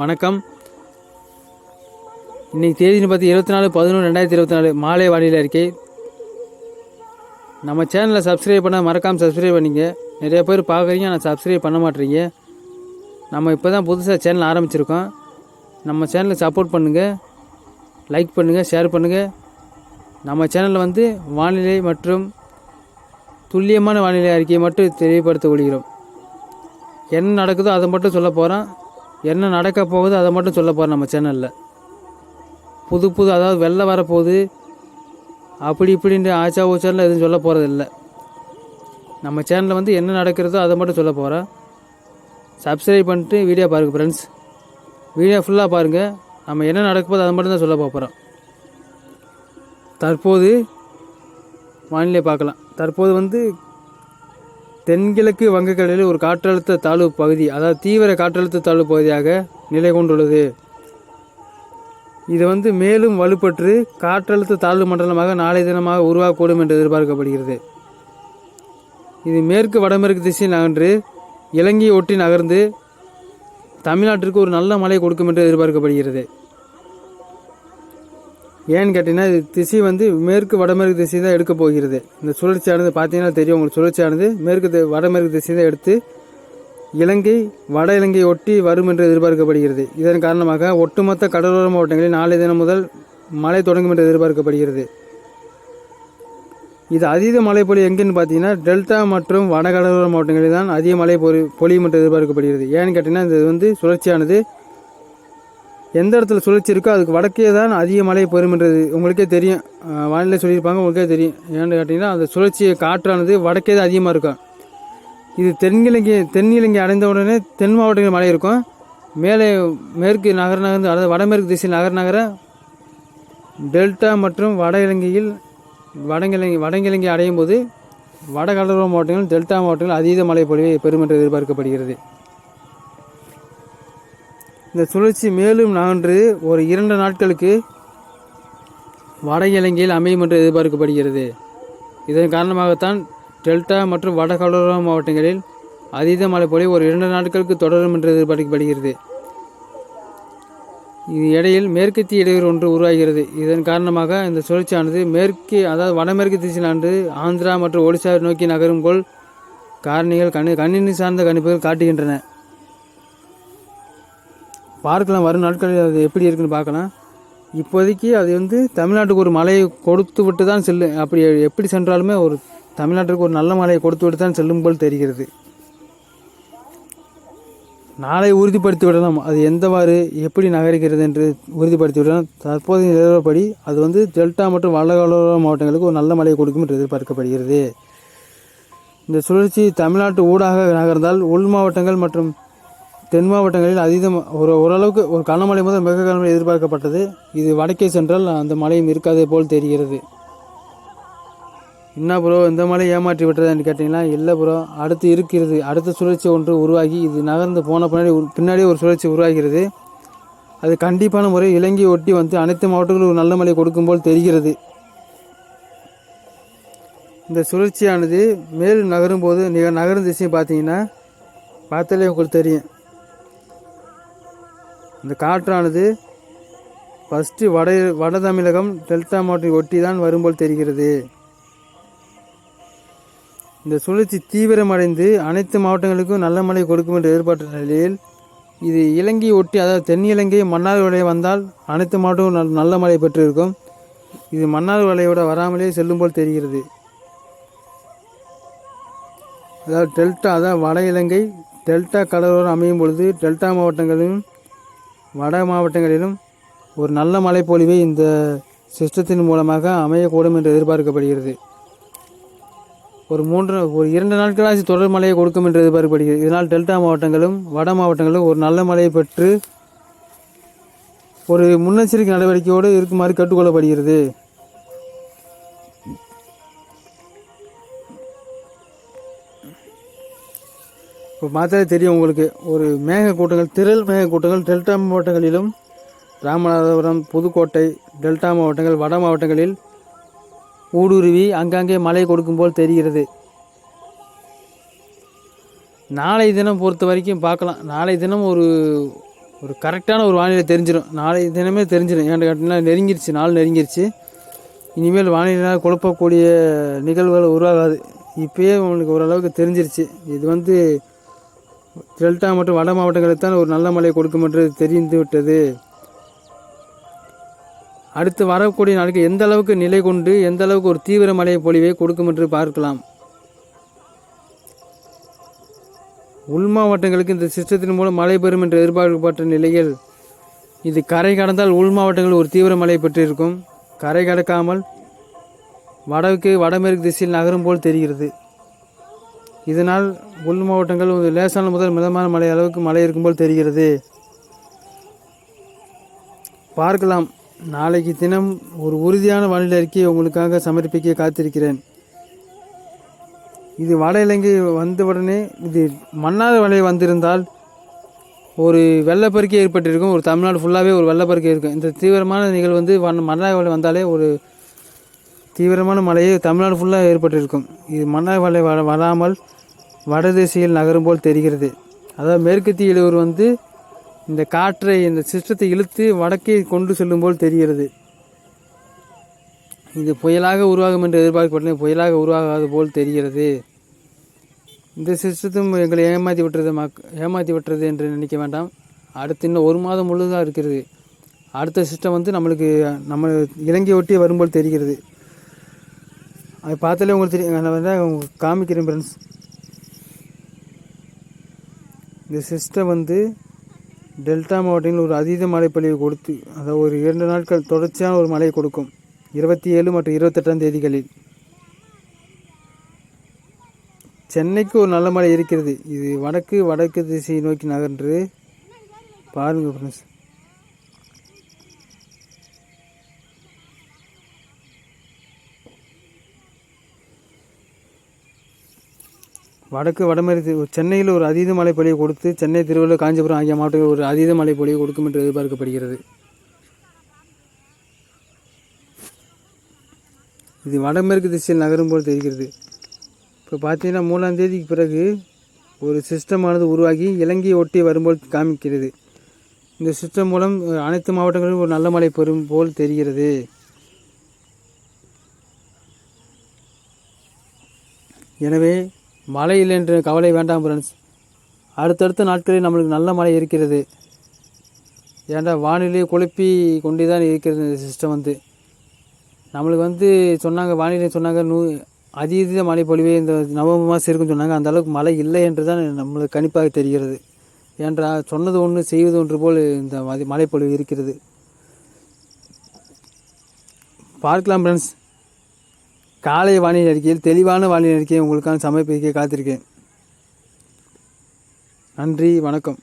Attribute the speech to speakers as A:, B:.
A: வணக்கம். இன்றைக்கி தேதினு பார்த்து இருபத்தி நாலு பதினொன்று ரெண்டாயிரத்தி இருபத்தி நாலு மாலை வானிலை அறிக்கை. நம்ம சேனலை சப்ஸ்கிரைப் பண்ண மறக்காமல் சப்ஸ்கிரைப் பண்ணிங்க. நிறைய பேர் பார்க்குறீங்க ஆனால் சப்ஸ்கிரைப் பண்ண மாட்டேறீங்க நம்ம இப்போ தான் புதுசாக சேனல் ஆரம்பிச்சிருக்கோம். நம்ம சேனலை சப்போர்ட் பண்ணுங்கள் லைக் பண்ணுங்கள் ஷேர் பண்ணுங்கள் நம்ம சேனலில் வந்து வானிலை மற்றும் துல்லியமான வானிலை அறிக்கையை மட்டும் தெளிவுபடுத்த கொள்கிறோம். என்ன நடக்குதோ அதை மட்டும் சொல்ல போகிறோம் என்ன நடக்க போகுதோ அதை மட்டும் சொல்ல போகிறோம் நம்ம சேனலில் புது புது அதாவது வெளில வரப்போகுது. அப்படி இப்படின்ற ஆச்சா ஊச்சாலாம் எதுவும் சொல்ல போகிறது இல்லை நம்ம சேனலில் வந்து என்ன நடக்கிறதோ அதை மட்டும் சொல்ல போகிறோம் சப்ஸ்கிரைப் பண்ணிட்டு வீடியோ பாருங்கள் ஃப்ரெண்ட்ஸ் வீடியோ ஃபுல்லாக பாருங்கள் நம்ம என்ன நடக்க போகுது அதை மட்டும் தான் சொல்ல போகிறோம் தற்போது வானிலை பார்க்கலாம். தற்போது வந்து தென்கிழக்கு வங்கக்கடலில் ஒரு காற்றழுத்த தாழ்வு பகுதி அதாவது தீவிர காற்றழுத்த தாழ்வு பகுதியாக நிலை கொண்டுள்ளது. இது வந்து மேலும் வலுப்பற்று காற்றழுத்த தாழ்வு மண்டலமாக நாளை தினமாக உருவாகக்கூடும் என்று எதிர்பார்க்கப்படுகிறது. இது மேற்கு வடமேற்கு திசையில் நகன்று இலங்கையை ஒட்டி நகர்ந்து தமிழ்நாட்டிற்கு ஒரு நல்ல மழை கொடுக்கும் என்று எதிர்பார்க்கப்படுகிறது. ஏன்னு கேட்டிங்கன்னா இது திசை வந்து மேற்கு வடமேற்கு திசை தான் எடுக்க போகிறது. இந்த சுழற்சியானது பார்த்தீங்கன்னா தெரியும் உங்களுக்கு சுழற்சியானது. மேற்கு வடமேற்கு திசை தான் எடுத்து இலங்கை வட இலங்கை ஒட்டி வரும் என்று எதிர்பார்க்கப்படுகிறது. இதன் காரணமாக ஒட்டுமொத்த கடலோர மாவட்டங்களில் நாளை தினம் முதல் மழை தொடங்கும் என்று எதிர்பார்க்கப்படுகிறது. இது அதீத மழை பொழி எங்கேன்னு பார்த்தீங்கன்னா டெல்டா மற்றும் வட கடலோர மாவட்டங்களில் தான் அதிக மழை பொழி பொழியும் என்று எதிர்பார்க்கப்படுகிறது. ஏன்னு கேட்டிங்கன்னா இது வந்து சுழற்சியானது. எந்த இடத்துல சுழற்சி இருக்கோ அதுக்கு வடக்கே தான் அதிக மழை பெறும்ன்றது உங்களுக்கே தெரியும். வானிலை சொல்லியிருப்பாங்க உங்களுக்கே தெரியும். ஏன்னு கேட்டிங்கன்னா அந்த சுழற்சி காற்றானது வடக்கே தான் அதிகமாக இருக்கும். இது தென்கிழங்கி தென்னிலங்கை அடைந்த உடனே தென் மாவட்டங்களில் மழை இருக்கும். மேலே மேற்கு நகர நகர்ந்து அதாவது வடமேற்கு திசையில் நகர நகர டெல்டா மற்றும் வட இலங்கையில் வடங்கிழங்கி வடங்கிழங்கி அடையும் போது வட கடலோர மாவட்டங்கள் டெல்டா மாவட்டங்கள் அதீத மழை பொழிவை பெறும் என்று எதிர்பார்க்கப்படுகிறது. இந்த சுழற்சி மேலும் நகன்று ஒரு இரண்டு நாட்களுக்கு வட இலங்கையில் அமையும் என்று எதிர்பார்க்கப்படுகிறது. இதன் காரணமாகத்தான் டெல்டா மற்றும் வட கடலோர மாவட்டங்களில் அதீத மழை பொழி ஒரு இரண்டு நாட்களுக்கு தொடரும் என்று எதிர்பார்க்கப்படுகிறது. இது இடையில் மேற்கத்திய இடையூறு ஒன்று உருவாகிறது. இதன் காரணமாக இந்த சுழற்சியானது மேற்கு அதாவது வடமேற்கு திசையிலாண்டு ஆந்திரா மற்றும் ஒடிசாவை நோக்கி நகரும் போல் காரணிகள் கணி கணினி சார்ந்த கணிப்புகள் காட்டுகின்றன. பார்க்கலாம் வரும் நாட்களில் அது எப்படி இருக்குன்னு பார்க்கலாம். இப்போதைக்கு அது வந்து தமிழ்நாட்டுக்கு ஒரு மழையை கொடுத்து விட்டு தான் செல்லு அப்படி எப்படி சென்றாலுமே ஒரு தமிழ்நாட்டுக்கு ஒரு நல்ல மழையை கொடுத்து விட்டு தான் செல்லும் போல் தெரிகிறது. நாளை உறுதிப்படுத்தி விடலாம். அது எந்தவாறு எப்படி நகர்கிறது என்று உறுதிப்படுத்தி விடலாம். தற்போதைய நிலவரப்படி அது வந்து டெல்டா மற்றும் வடகடலோர மாவட்டங்களுக்கு ஒரு நல்ல மழையை கொடுக்கும் என்று எதிர்பார்க்கப்படுகிறது. இந்த சுழற்சி தமிழ்நாட்டு ஊடாக நகர்ந்தால் உள் மாவட்டங்கள் மற்றும் தென் மாவட்டங்களில் அதீதம் ஒரு ஓரளவுக்கு ஒரு கனமழை முதல் மிக கனமழை எதிர்பார்க்கப்பட்டது. இது வடக்கே சென்றால் அந்த மழையும் இருக்காதே போல் தெரிகிறது. என்ன ப்ரோ இந்த மழை ஏமாற்றி விட்டதுன்னு கேட்டிங்கன்னா இல்லை ப்ரோ அடுத்து இருக்கிறது அடுத்த சுழற்சி ஒன்று உருவாகி இது நகர்ந்து போன பின்னாடி பின்னாடியே ஒரு சுழற்சி உருவாகிறது. அது கண்டிப்பான முறை இலங்கை ஒட்டி வந்து அனைத்து மாவட்டங்களும் ஒரு நல்ல மழை கொடுக்கும் போல் தெரிகிறது. இந்த சுழற்சியானது மேல் நகரும் போது நீங்கள் நகரும் திசையும் பார்த்தீங்கன்னா பார்த்தாலே உங்களுக்கு தெரியும். இந்த காற்றானது ஃபஸ்ட்டு வட வட தமிழகம் டெல்டா மாவட்டத்தை ஒட்டி தான் வரும்போல் தெரிகிறது. இந்த சுழற்சி தீவிரமடைந்து அனைத்து மாவட்டங்களுக்கும் நல்ல மழை கொடுக்கும் என்று எதிர்பார்த்த நிலையில் இது இலங்கையை ஒட்டி அதாவது தென்னிலங்கை மன்னார் வலையை வந்தால் அனைத்து மாவட்டங்களும் நல்- நல்ல மழை பெற்றிருக்கும். இது மன்னார் வலையோட வராமலே செல்லும் போல் தெரிகிறது. அதாவது டெல்டா அதாவது வட இலங்கை டெல்டா கடலோரம் அமையும் பொழுது டெல்டா மாவட்டங்களிலும் வட மாவட்டங்களிலும் ஒரு நல்ல மழைப்பொழிவை இந்த சிஸ்டத்தின் மூலமாக அமையக்கூடும் என்று எதிர்பார்க்கப்படுகிறது. ஒரு மூன்று ஒரு இரண்டு நாட்களாக தொடர் மழையை கொடுக்கும் என்று எதிர்பார்க்கப்படுகிறது. இதனால் டெல்டா மாவட்டங்களும் வட மாவட்டங்களும் ஒரு நல்ல மழையை பெற்று ஒரு முன்னெச்சரிக்கை நடவடிக்கையோடு இருக்குமாறு கேட்டுக்கொள்ளப்படுகிறது. இப்போ பார்த்தாலே தெரியும் உங்களுக்கு. ஒரு மேக கூட்டங்கள் திரள் மேக கூட்டங்கள் டெல்டா மாவட்டங்களிலும் ராமநாதபுரம் புதுக்கோட்டை டெல்டா மாவட்டங்கள் வட மாவட்டங்களில் ஊடுருவி அங்கங்கே மழை கொடுக்கும் போல் தெரிகிறது. நாளை தினம் பொறுத்த வரைக்கும் பார்க்கலாம். நாளை தினம் ஒரு ஒரு கரெக்டான ஒரு வானிலை தெரிஞ்சிடும் நாளை தினமே தெரிஞ்சிடும் ஏன்னு கேட்டிங்கன்னா நெருங்கிருச்சு. நாள் நெருங்கிருச்சு. இனிமேல் வானிலைனால் குழப்பக்கூடிய நிகழ்வுகள் உருவாகாது. இப்போயே உங்களுக்கு ஓரளவுக்கு தெரிஞ்சிருச்சு. இது வந்து டெல்டா மற்றும் வட மாவட்டங்களுக்கு தான் ஒரு நல்ல மழை கொடுக்கும் என்று தெரிந்து விட்டது. அடுத்து வரக்கூடிய நாளுக்கு எந்த அளவுக்கு நிலை கொண்டு எந்த அளவுக்கு ஒரு தீவிர மழை பொழிவை கொடுக்கும் என்று பார்க்கலாம். உள் மாவட்டங்களுக்கு இந்த சிஸ்டத்தின் மூலம் மழை பெறும் என்று எதிர்பார்க்கப்பட்ட நிலையில் இது கரை கடந்தால் உள் மாவட்டங்கள் ஒரு தீவிர மழை பெற்றிருக்கும். கரை கடக்காமல் வடக்கு வடமேற்கு திசையில் நகரும் போல் தெரிகிறது. இதனால் உள் மாவட்டங்கள் ஒரு லேசான முதல் மிதமான மழை அளவுக்கு மழை இருக்கும்போல் தெரிகிறது. பார்க்கலாம். நாளைக்கு தினம் ஒரு உறுதியான வானிலை அறிக்கையை உங்களுக்காக சமர்ப்பிக்க காத்திருக்கிறேன். இது வட இலங்கை வந்தவுடனே இது மன்னார் வலை வந்திருந்தால் ஒரு வெள்ளப்பெருக்கே ஏற்பட்டிருக்கும். ஒரு தமிழ்நாடு ஃபுல்லாகவே ஒரு வெள்ளப்பெருக்கே இருக்கும். இந்த தீவிரமான நிகழ்வு வந்து வன் மன்னார் வலை வந்தாலே ஒரு தீவிரமான மழையே தமிழ்நாடு ஃபுல்லாக ஏற்பட்டிருக்கும். இது மன்னார் மழை வர வராமல் வடதிசையில் நகரும் போல் தெரிகிறது. அதாவது மேற்கத்திய இழுவர் வந்து இந்த காற்றை இந்த சிஸ்டத்தை இழுத்து வடக்கே கொண்டு செல்லும் போல் தெரிகிறது. இது புயலாக உருவாகும் என்று எதிர்பார்க்கப்பட்டது புயலாக உருவாகாது போல் தெரிகிறது. இந்த சிஸ்டத்தும் எங்களை ஏமாற்றி விட்டுறது மக் ஏமாற்றி விட்டுறது என்று நினைக்க வேண்டாம். அடுத்து இன்னும் ஒரு மாதம் முழுதாக இருக்கிறது. அடுத்த சிஸ்டம் வந்து நம்மளுக்கு நம்ம இலங்கை ஒட்டி வரும்போல் தெரிகிறது. அது பார்த்தாலே உங்களுக்கு தெரியும். நான் வந்து உங்களுக்கு காமிக்கிறேன் ஃப்ரெண்ட்ஸ் இந்த சிஸ்டம் வந்து டெல்டா மாவட்டங்களில் ஒரு அதீத மழைப்பொழிவு கொடுத்து அதாவது ஒரு இரண்டு நாட்கள் தொடர்ச்சியான ஒரு மழையை கொடுக்கும். இருபத்தி ஏழு மற்றும் இருபத்தெட்டாம் தேதிகளில். சென்னைக்கு ஒரு நல்ல மழை இருக்கிறது. இது வடக்கு வடக்கு திசையை நோக்கி நகர்ன்று பாருங்கள் ஃப்ரெண்ட்ஸ் வடக்கு வடமேற்கு சென்னையில் ஒரு அதீத மழை பொழிவு கொடுத்து சென்னை திருவள்ளூர் காஞ்சிபுரம் ஆகிய மாவட்டங்கள் ஒரு அதீத மழை பொழிவு கொடுக்கும் என்று எதிர்பார்க்கப்படுகிறது. இது வடமேற்கு திசையில் நகரும் போல் தெரிகிறது. இப்போ பார்த்தீங்கன்னா மூணாம் தேதிக்கு பிறகு ஒரு சிஸ்டமானது உருவாகி இலங்கையை ஒட்டி வரும்போல் காமிக்கிறது. இந்த சிஸ்டம் மூலம் அனைத்து மாவட்டங்களிலும் ஒரு நல்ல மழை பெறும் போல் தெரிகிறது. எனவே மழை இல்லை என்று கவலை வேண்டாம் ஃப்ரெண்ட்ஸ் அடுத்தடுத்த நாட்களில் நம்மளுக்கு நல்ல மழை இருக்கிறது. ஏன்டா வானிலையை குழப்பி கொண்டு தான் இருக்கிறது இந்த சிஸ்டம் வந்து. நம்மளுக்கு வந்து சொன்னாங்க வானிலை சொன்னாங்க நூ அதீத மழை பொழிவே இந்த நவம்பர் மாதம் இருக்குன்னு சொன்னாங்க அந்த அளவுக்கு மழை இல்லை என்று தான் நம்மளுக்கு கணிப்பாக தெரிகிறது. ஏன்றா சொன்னது ஒன்று செய்வது ஒன்று போல் இந்த மதி- மழைப்பொழிவு இருக்கிறது. பார்க்கலாம் ஃப்ரெண்ட்ஸ் காலை வானிலை அறிக்கையில் தெளிவான வானிலை அறிக்கையை உங்களுக்கான சமர்ப்பிக்க காத்திருக்கேன். நன்றி வணக்கம்.